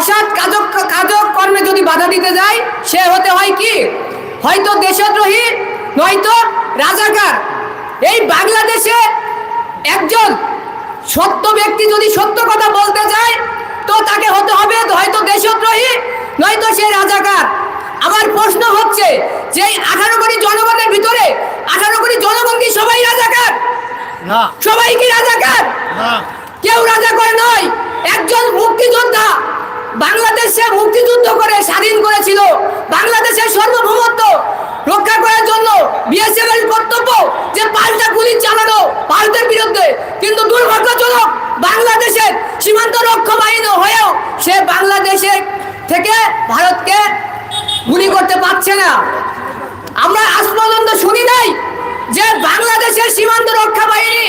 অসৎ কাজক কাজক কর্মে যদি বাধা দিতে যায় সে হতে হয় কি? হয়তো দেশদ্রোহী নয়তো রাজাকার। এই বাংলাদেশে একজন সত্য ব্যক্তি যদি সত্য কথা বলতে যায় তো তাকে হতে হবে হয়তো দেশদ্রোহী নয়তো সে রাজাকার। আমার প্রশ্ন হচ্ছে যে আঠারো কোটি জনগণের ভিতরে আঠারো কোটি জনগণ কি সবাই রাজাকার? না। সবাই কি রাজাকার? না। কেউ রাজা করে নয় একজন মুক্তিযোদ্ধা। বাংলাদেশে মুক্তিযুদ্ধ করে স্বাধীন করেছিল। বাংলাদেশের সার্বভৌমত্ব রক্ষা করার জন্য বিএসএফ এর কর্তব্য যে পাল্টা গুলি চালানো ভারতের বিরুদ্ধে। কিন্তু দুর্ভাগ্যজনক বাংলাদেশের সীমান্ত রক্ষা বাহিনী হয়েও সে বাংলাদেশে থেকে ভারতকে গুলি করতে পারছে না। আমরা আজ পর্যন্ত শুনি নাই যে বাংলাদেশের সীমান্ত রক্ষা বাহিনী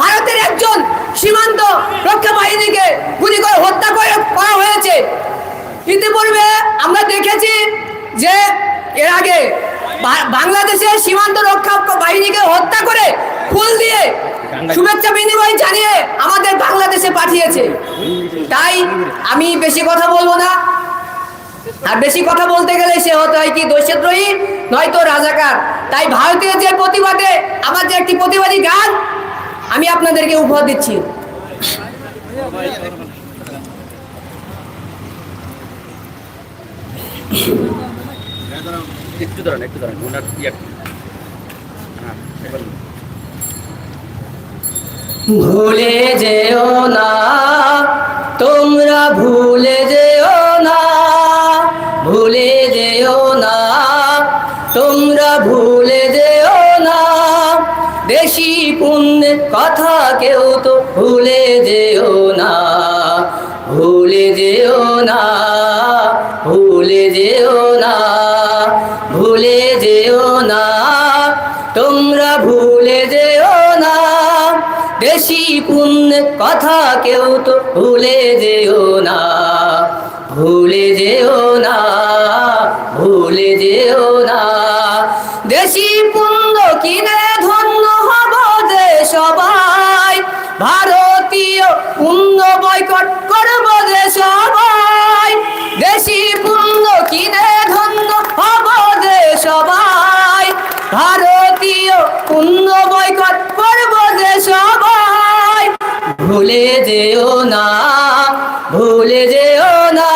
ভারতের একজন সীমান্ত রক্ষা বাহিনীকে গুলি করে হত্যা করে করা হয়েছে ইতিপূর্বে আমরা দেখেছি যে এর আগে বাংলাদেশের সীমান্ত রক্ষা বাহিনীকে হত্যা করে ফুল দিয়ে শুভেচ্ছা বিনিময় জানিয়ে আমাদের বাংলাদেশে পাঠিয়েছে। তাই আমি বেশি কথা বলব না। আর বেশি কথা বলতে গেলে সে হতে হয় কি দোষদ্রোহী, নয়তো রাজাকার। তাই ভারতীয় যে প্রতিবাদে, আমার যে একটি প্রতিবাদী গান, আমি আপনাদেরকে উপহার দিচ্ছি। একটু দাঁড়ান একটু দাঁড়ান ওনার ইয়ে হ্যাঁ ভুলে যেও না, তোমরা ভুলে যেও না, ভুলে যেও না, তোমরা ভুলে যেও না দেশি পুণ্যের কথা কেউ তো ভুলে যেও না, ভুলে যেও না। দেশি পুণ্যের কথা কেউ তো ভুলে যেও না, ভুলে যেও না, ভুলে যেও না। দেশি পুণ্য কিনে ধন্য হব যে সবাই, ভারতীয় পুণ্য বয়কট ভুলে যেও না, ভুলে যেও না।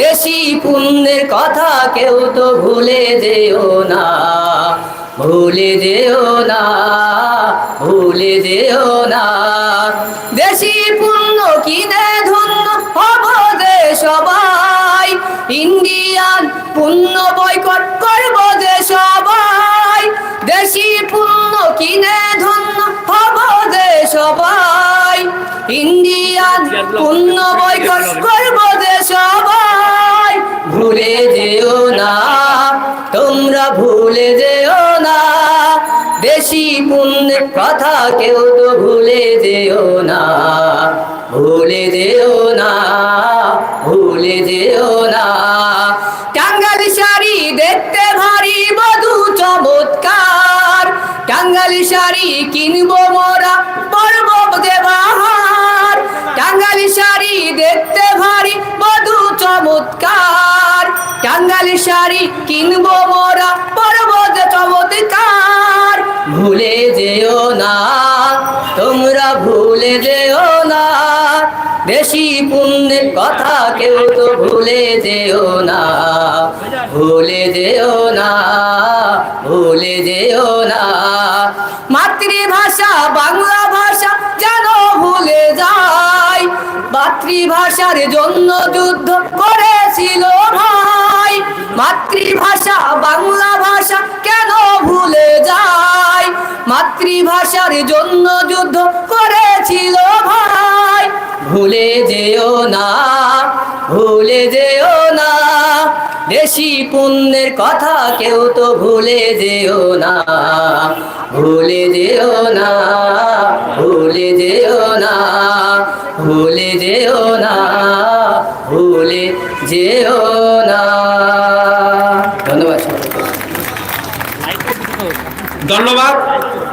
দেশি পুণ্যের কথা কেউ তো ভুলে যেও না, ভুলে যেও না, ভুলে যেও না। দেশি পুণ্য কিনে ধন্য হব যে সবাই, ইন্ডিয়ান পুণ্য বয়কট করব যে সবাই। ভুলে যেও না। দেশি পুণ্যের কথা কেউ তো ভুলে যেও না। ভুলে যেও না, ভুলে যেও না। টাঙ্গালি শাড়ি দেখতে ভারী বধু চমৎকার। টাঙ্গালি শাড়ি কিনবো মোরা, পরব দেবাহার। টাঙ্গালি শাড়ি দেখতে ভারী বধু চমৎকার। টাঙ্গালি শাড়ি কিনবো মোরা পরব যে চমৎকার। ভুলে যেও না, তোমরা ভুলে যেও না। বেশি পুণ্যের কথা কেউ তো ভুলে যেও না। ভুলে যেও না, ভুলে যেও না। মাতৃভাষা, বাংলা ভাষা যেন ভুলে যায়। মাতৃভাষার জন্য যুদ্ধ করেছিল ভাই। মাতৃভাষা, বাংলা ভাষা কেন ভুলে যায়? মাতৃভাষার জন্য যুদ্ধ করেছিল ভাই। ভুলে যেও না, ভুলে যেও না। দেশি পুণ্যের কথা কেউ তো ভুলে যেও না, ভুলে যেও না। ধন্যবাদ। ধন্যবাদ।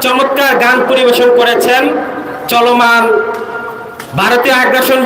চমৎকার গান পরিবেশন করেছেন চলমান ভারতীয় আগ্রাসন